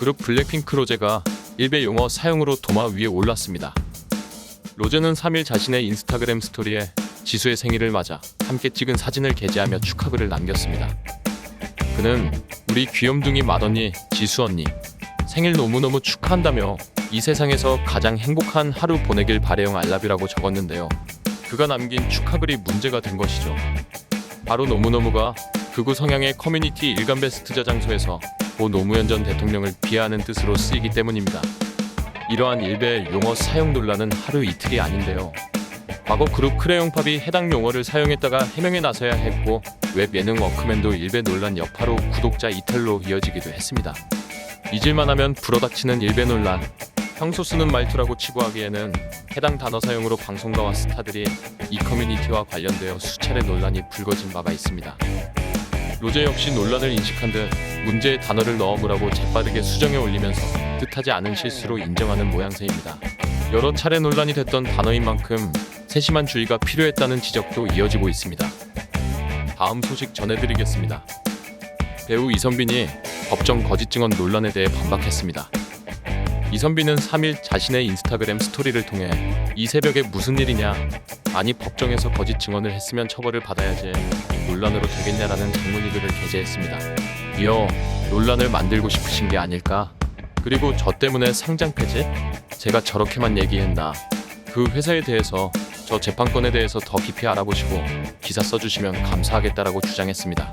그룹 블랙핑크 로제가 일베 용어 사용으로 도마 위에 올랐습니다. 로제는 3일 자신의 인스타그램 스토리에 지수의 생일을 맞아 함께 찍은 사진을 게재하며 축하글을 남겼습니다. 그는 우리 귀염둥이 맏언니 지수 언니 생일 너무너무 축하한다며 이 세상에서 가장 행복한 하루 보내길 바래요 알라뷰라고 적었는데요. 그가 남긴 축하글이 문제가 된 것이죠. 바로 노무노무가 극우 성향의 커뮤니티 일간 베스트자 장소에서 고 노무현 전 대통령을 비하하는 뜻으로 쓰이기 때문입니다. 이러한 일베 용어 사용 논란은 하루 이틀이 아닌데요. 과거 그룹 크레용팝이 해당 용어를 사용했다가 해명에 나서야 했고 웹 예능 워크맨도 일베 논란 여파로 구독자 이탈로 이어지기도 했습니다. 잊을만 하면 불어닥치는 일베 논란. 평소 쓰는 말투라고 치부하기에는 해당 단어 사용으로 방송가와 스타들이 이 커뮤니티와 관련되어 수차례 논란이 불거진 바가 있습니다. 로제 역시 논란을 인식한 듯 문제의 단어를 넣어보라고 재빠르게 수정해 올리면서 뜻하지 않은 실수로 인정하는 모양새입니다. 여러 차례 논란이 됐던 단어인 만큼 세심한 주의가 필요했다는 지적도 이어지고 있습니다. 다음 소식 전해드리겠습니다. 배우 이선빈이 법정 거짓 증언 논란에 대해 반박했습니다. 이선빈은 3일 자신의 인스타그램 스토리를 통해 이 새벽에 무슨 일이냐 아니 법정에서 거짓 증언을 했으면 처벌을 받아야지 논란으로 되겠냐라는 장문의 글을 게재했습니다. 이어 논란을 만들고 싶으신 게 아닐까? 그리고 저 때문에 상장 폐지? 제가 저렇게만 얘기했나? 그 회사에 대해서 저 재판권에 대해서 더 깊이 알아보시고 기사 써주시면 감사하겠다라고 주장했습니다.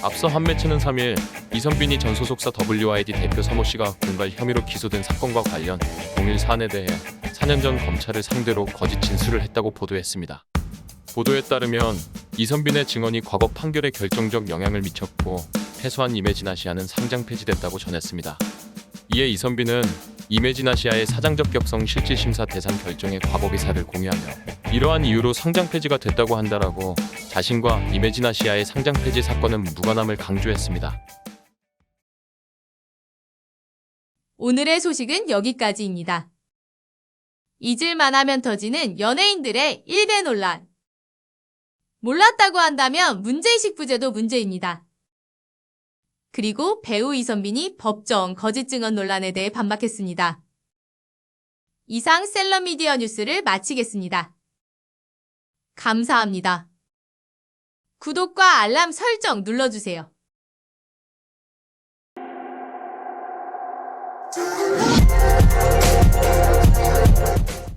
앞서 한 매체는 3일 이선빈이 전 소속사 WID 대표 서모 씨가 공갈 혐의로 기소된 사건과 관련 동일 사안에 대해 4년 전 검찰을 상대로 거짓 진술을 했다고 보도했습니다. 보도에 따르면 이선빈의 증언이 과거 판결에 결정적 영향을 미쳤고 패소한 이메지나시아는 상장 폐지됐다고 전했습니다. 이에 이선빈은 이메지나시아의 사장적 격성 실질 심사 대상 결정의 과거 기사를 공유하며 이러한 이유로 상장 폐지가 됐다고 한다라고 자신과 이메지나시아의 상장 폐지 사건은 무관함을 강조했습니다. 오늘의 소식은 여기까지입니다. 잊을만 하면 터지는 연예인들의 일배 논란. 몰랐다고 한다면 문제의식 부재도 문제입니다. 그리고 배우 이선빈이 법정 거짓 증언 논란에 대해 반박했습니다. 이상 셀럽미디어 뉴스를 마치겠습니다. 감사합니다. 구독과 알람 설정 눌러주세요.